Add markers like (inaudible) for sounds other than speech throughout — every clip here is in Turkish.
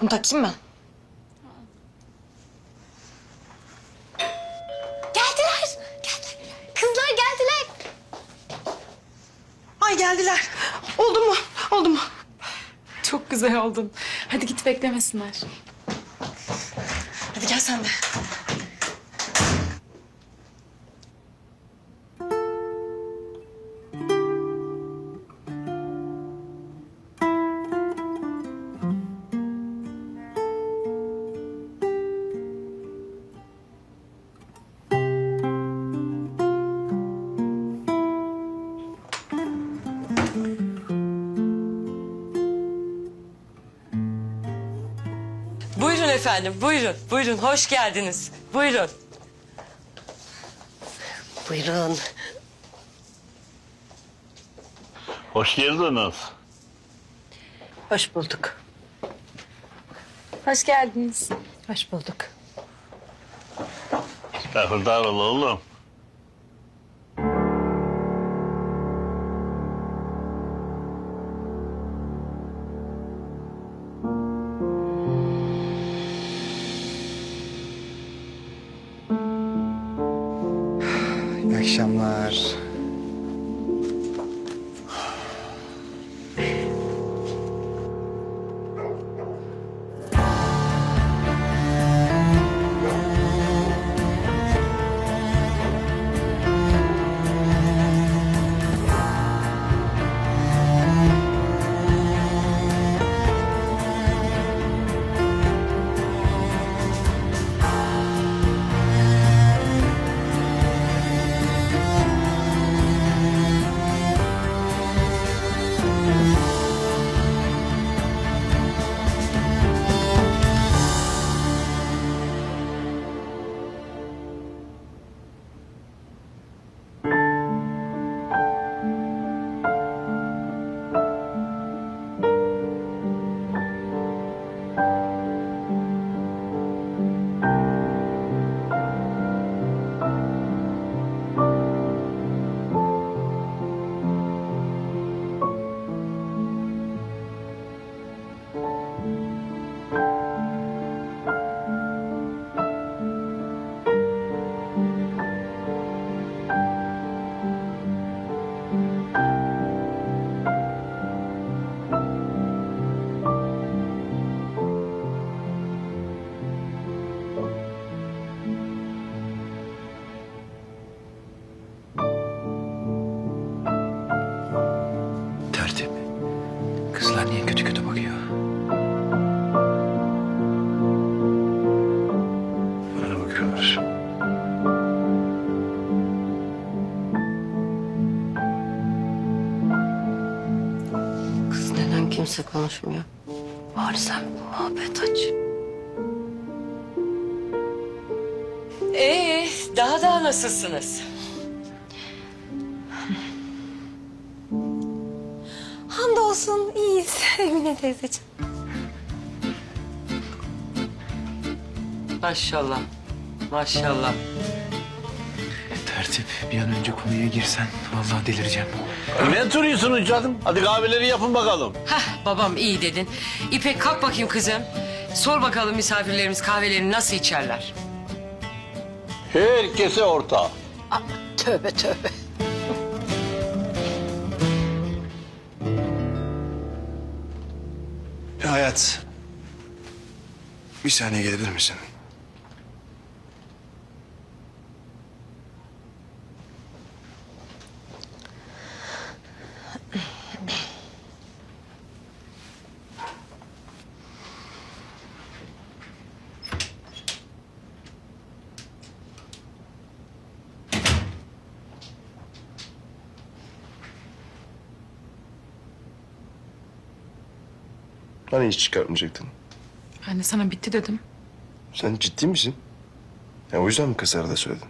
Bunu takayım mı? Geldiler. Geldiler. Kızlar geldiler. Ay geldiler. Oldu mu? Oldu mu? Çok güzel oldun. Hadi git beklemesinler. Hadi gel sen de. Efendim, buyurun. Buyurun, hoş geldiniz. Buyurun. Buyurun. Hoş geldiniz. Hoş bulduk. Hoş geldiniz. Hoş bulduk. Estağfurullah ol oğlum. Akşamlar. Kimse konuşmuyor? Bari sen bir muhabbet aç. Ee, daha daha nasılsınız? Hamdolsun iyiyiz (laughs) Emine teyzeciğim. Maşallah, maşallah. Tertip bir an önce konuya girsen vallahi delireceğim. Ne duruyorsunuz canım? Hadi kahveleri yapın bakalım. Heh, babam iyi dedin. İpek kalk bakayım kızım. Sor bakalım misafirlerimiz kahvelerini nasıl içerler? Herkese orta. Tövbe tövbe. Ya hayat. Bir saniye gelebilir misin? Hani hiç çıkartmayacaktın? Ben de sana bitti dedim. Sen ciddi misin? Ya o yüzden mi kızlara da söyledin?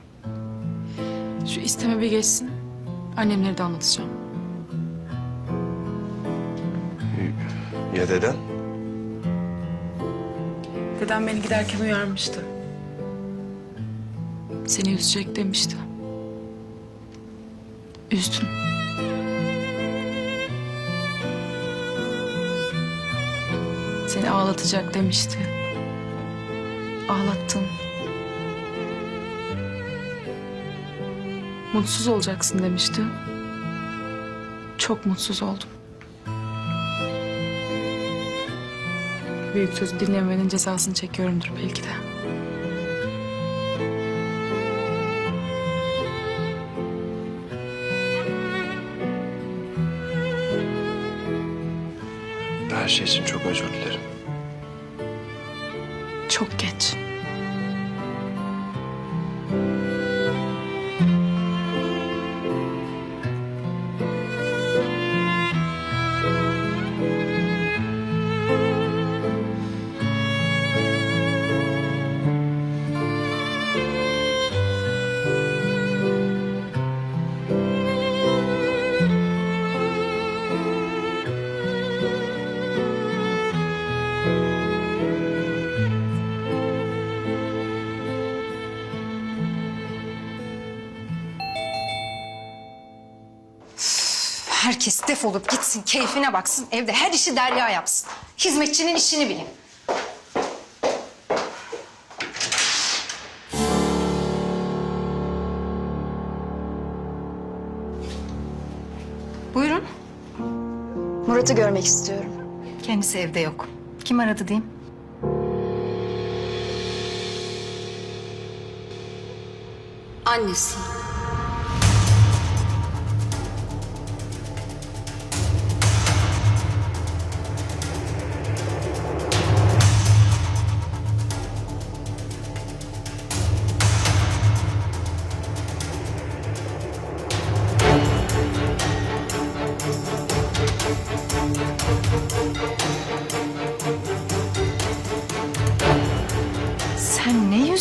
Şu isteme bir geçsin. Annemleri de anlatacağım. Ya deden? Dedem beni giderken uyarmıştı. Seni üzecek demişti. Üzdün. Seni ağlatacak demişti. Ağlattın. Mutsuz olacaksın demişti. Çok mutsuz oldum. Büyük söz dinlememenin cezasını çekiyorumdur belki de. Her şey için çok özür dilerim. Herkes defolup gitsin, keyfine baksın. Evde her işi Derya yapsın. Hizmetçinin işini bilin. Buyurun. Murat'ı görmek istiyorum. Kendisi evde yok. Kim aradı diyeyim? Annesi.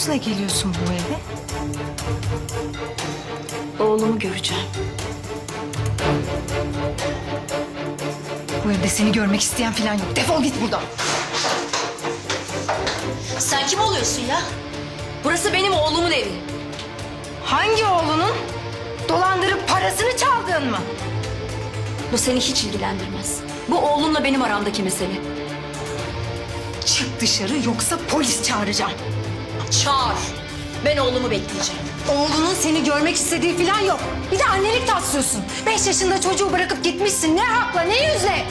Yüzle geliyorsun bu eve? Oğlumu göreceğim. Bu evde seni görmek isteyen falan yok. Defol git buradan. Sen kim oluyorsun ya? Burası benim oğlumun evi. Hangi oğlunun? Dolandırıp parasını çaldığın mı? Bu seni hiç ilgilendirmez. Bu oğlumla benim aramdaki mesele. Çık dışarı yoksa polis çağıracağım. Çağır. Ben oğlumu bekleyeceğim. Oğlunun seni görmek istediği falan yok. Bir de annelik taslıyorsun. Beş yaşında çocuğu bırakıp gitmişsin. Ne hakla ne yüzle?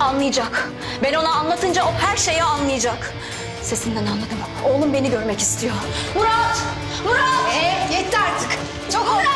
Anlayacak. Ben ona anlatınca o her şeyi anlayacak. Sesinden anladım. Oğlum beni görmek istiyor. Murat! Murat! Ee, yetti artık. Çok oldu.